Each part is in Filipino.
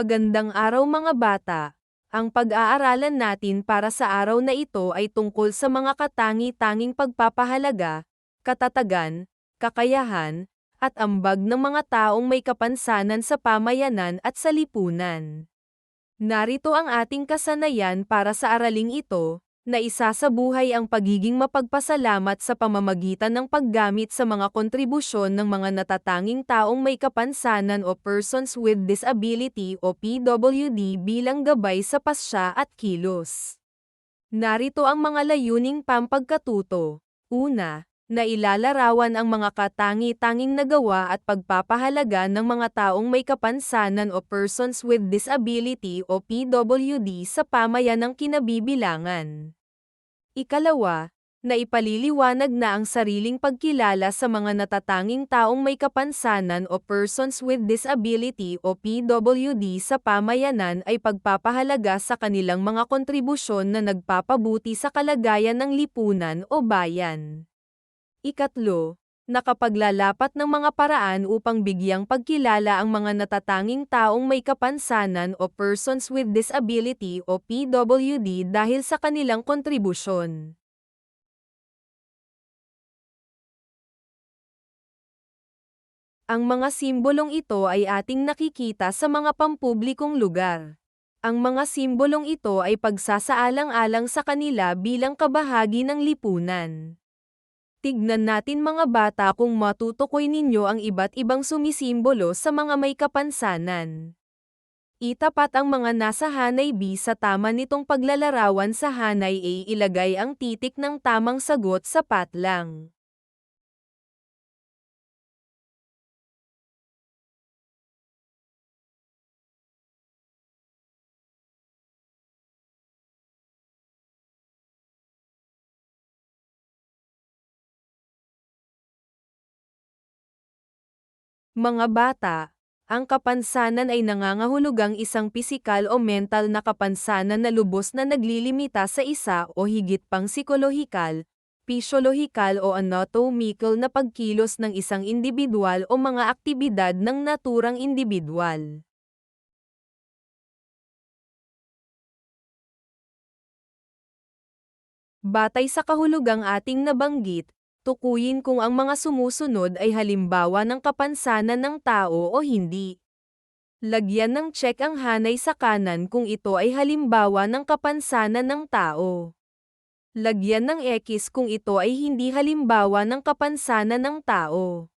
Magandang araw mga bata. Ang pag-aaralan natin para sa araw na ito ay tungkol sa mga katangi-tanging pagpapahalaga, katatagan, kakayahan, at ambag ng mga taong may kapansanan sa pamayanan at sa lipunan. Narito ang ating kasanayan para sa araling ito, na isasabuhay ang pagiging mapagpasalamat sa pamamagitan ng paggamit sa mga kontribusyon ng mga natatanging taong may kapansanan o persons with disability o PWD bilang gabay sa pasya at kilos. Narito ang mga layuning pampagkatuto. Una, na ilalarawan ang mga katangi-tanging nagawa at pagpapahalaga ng mga taong may kapansanan o persons with disability o PWD sa pamayanang kinabibilangan. Ikalawa, na ipaliliwanag na ang sariling pagkilala sa mga natatanging taong may kapansanan o persons with disability o PWD sa pamayanan ay pagpapahalaga sa kanilang mga kontribusyon na nagpapabuti sa kalagayan ng lipunan o bayan. Ikatlo, nakapaglalapat ng mga paraan upang bigyang pagkilala ang mga natatanging taong may kapansanan o persons with disability o PWD dahil sa kanilang kontribusyon. Ang mga simbolong ito ay ating nakikita sa mga pampublikong lugar. Ang mga simbolong ito ay pagsasaalang-alang sa kanila bilang kabahagi ng lipunan. Tignan natin mga bata kung matutukoy ninyo ang iba't ibang sumisimbolo sa mga may kapansanan. Itapat ang mga nasa hanay B sa tama nitong paglalarawan sa hanay A ilagay ang titik ng tamang sagot sa patlang. Mga bata, ang kapansanan ay nangangahulugang isang pisikal o mental na kapansanan na lubos na naglilimita sa isa o higit pang psikolohikal, physiological o anatomical na pagkilos ng isang individual o mga aktibidad ng naturang individual. Batay sa kahulugang ating nabanggit, tukuyin kung ang mga sumusunod ay halimbawa ng kapansanan ng tao o hindi. Lagyan ng check ang hanay sa kanan kung ito ay halimbawa ng kapansanan ng tao. Lagyan ng X kung ito ay hindi halimbawa ng kapansanan ng tao.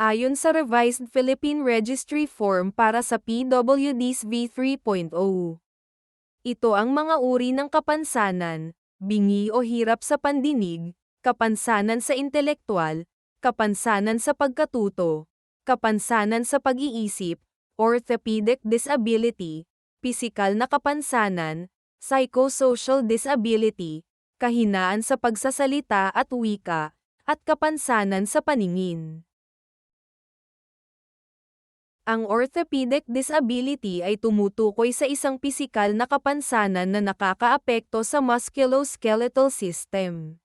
Ayon sa Revised Philippine Registry Form para sa PWDs V3.0. Ito ang mga uri ng kapansanan, bingi o hirap sa pandinig, kapansanan sa intelektual, kapansanan sa pagkatuto, kapansanan sa pag-iisip, orthopedic disability, pisikal na kapansanan, psychosocial disability, kahinaan sa pagsasalita at wika, at kapansanan sa paningin. Ang orthopedic disability ay tumutukoy sa isang pisikal na kapansanan na nakakaapekto sa musculoskeletal system.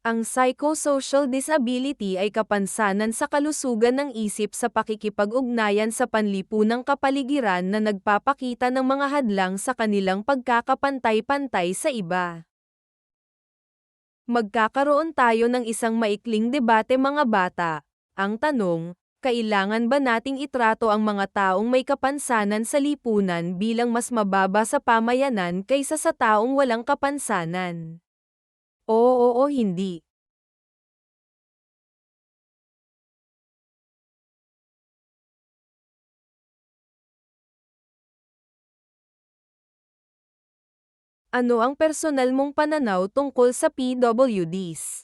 Ang psychosocial disability ay kapansanan sa kalusugan ng isip sa pakikipag-ugnayan sa panlipunang kapaligiran na nagpapakita ng mga hadlang sa kanilang pagkakapantay-pantay sa iba. Magkakaroon tayo ng isang maikling debate mga bata. Ang tanong, kailangan ba nating itrato ang mga taong may kapansanan sa lipunan bilang mas mababa sa pamayanan kaysa sa taong walang kapansanan? Oo o hindi. Ano ang personal mong pananaw tungkol sa PWDs?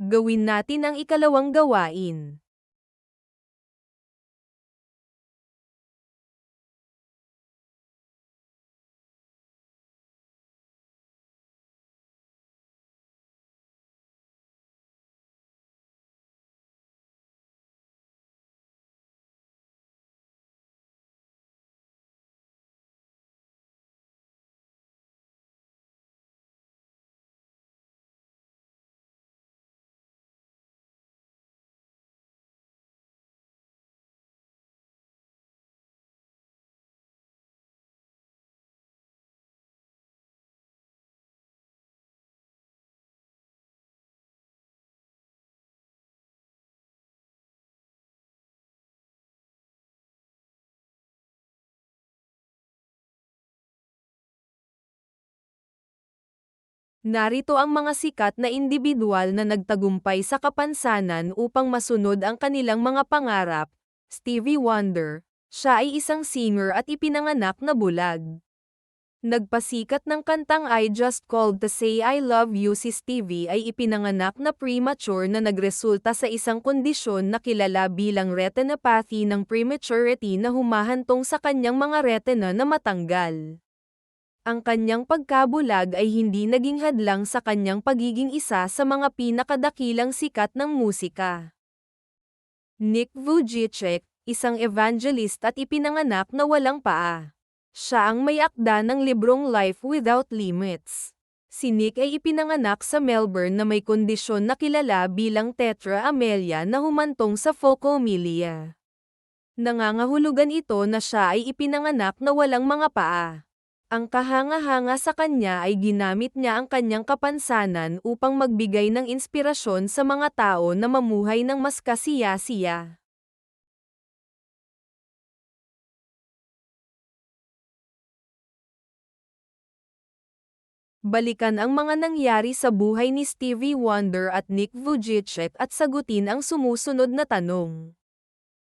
Gawin natin ang ikalawang gawain. Narito ang mga sikat na individual na nagtagumpay sa kapansanan upang masunod ang kanilang mga pangarap. Stevie Wonder, siya ay isang singer at ipinanganak na bulag. Nagpasikat ng kantang I Just Called to Say I Love You si Stevie ay ipinanganak na premature na nagresulta sa isang kondisyon na kilala bilang retinopathy ng prematurity na humahantong sa kanyang mga retina na matanggal. Ang kanyang pagkabulag ay hindi naging hadlang sa kanyang pagiging isa sa mga pinakadakilang sikat ng musika. Nick Vujicic, isang evangelist at ipinanganak na walang paa. Siya ang may akda ng librong Life Without Limits. Si Nick ay ipinanganak sa Melbourne na may kondisyon na kilala bilang tetra amelia na humantong sa phocomelia. Nangangahulugan ito na siya ay ipinanganak na walang mga paa. Ang kahanga-hanga sa kanya ay ginamit niya ang kanyang kapansanan upang magbigay ng inspirasyon sa mga tao na mamuhay ng mas kasiya-siya. Balikan ang mga nangyari sa buhay ni Stevie Wonder at Nick Vujicic at sagutin ang sumusunod na tanong.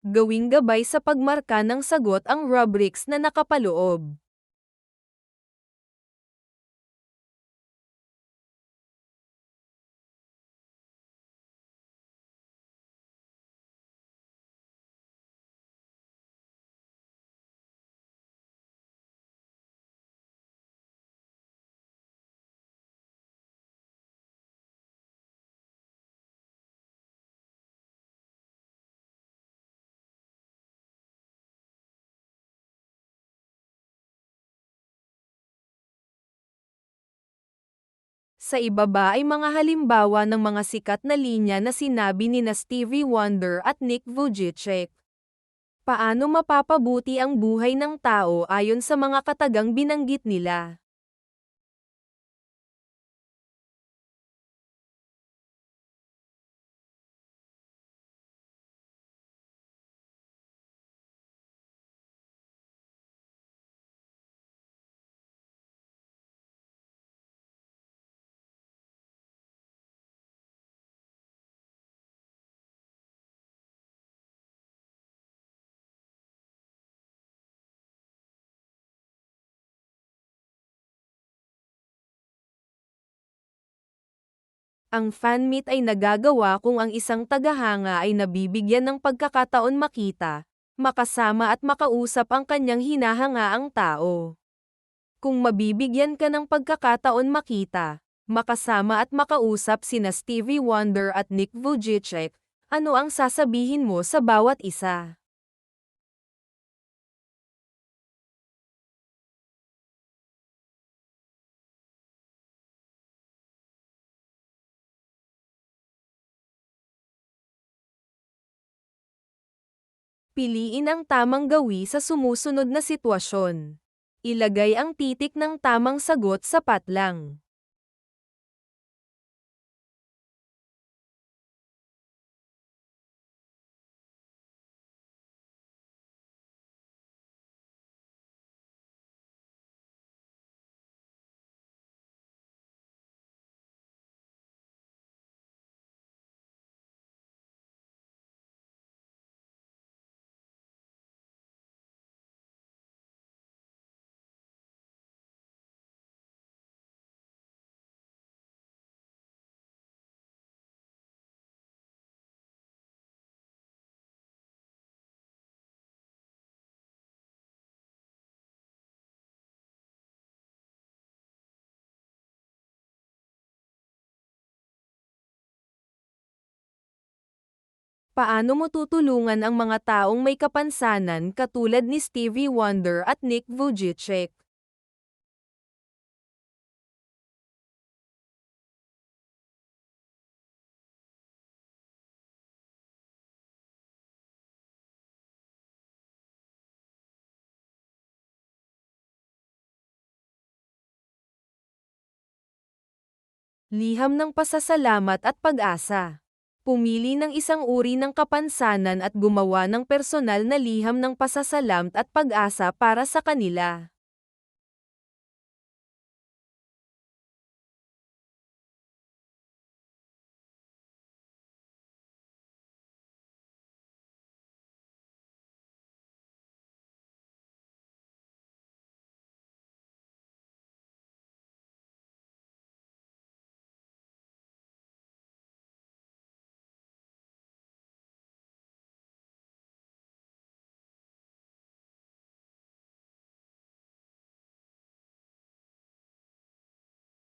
Gawing gabay sa pagmarka ng sagot ang rubrics na nakapaloob. Sa ibaba ay mga halimbawa ng mga sikat na linya na sinabi ni na Stevie Wonder at Nick Vujicic. Paano mapapabuti ang buhay ng tao ayon sa mga katagang binanggit nila? Ang fan meet ay nagagawa kung ang isang tagahanga ay nabibigyan ng pagkakataon makita, makasama at makausap ang kanyang hinahangaang tao. Kung mabibigyan ka ng pagkakataon makita, makasama at makausap sina Stevie Wonder at Nick Vujicic, ano ang sasabihin mo sa bawat isa? Piliin ang tamang gawi sa sumusunod na sitwasyon. Ilagay ang titik ng tamang sagot sapat lang. Paano mo tutulungan ang mga taong may kapansanan katulad ni Stevie Wonder at Nick Vujicic? Liham ng pasasalamat at pag-asa pumili ng isang uri ng kapansanan at gumawa ng personal na liham ng pasasalamat at pag-asa para sa kanila.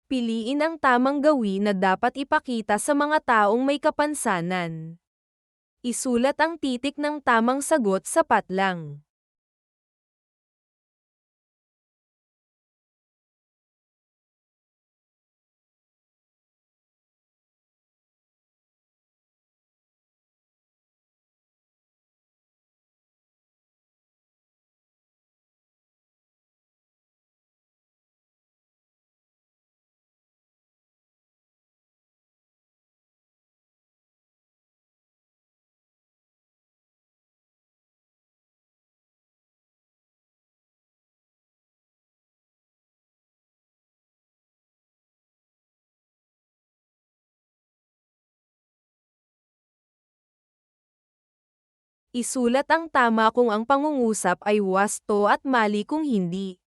Piliin ang tamang gawin na dapat ipakita sa mga taong may kapansanan. Isulat ang titik ng tamang sagot sapat lang. Isulat ang tama kung ang pangungusap ay wasto at mali kung hindi.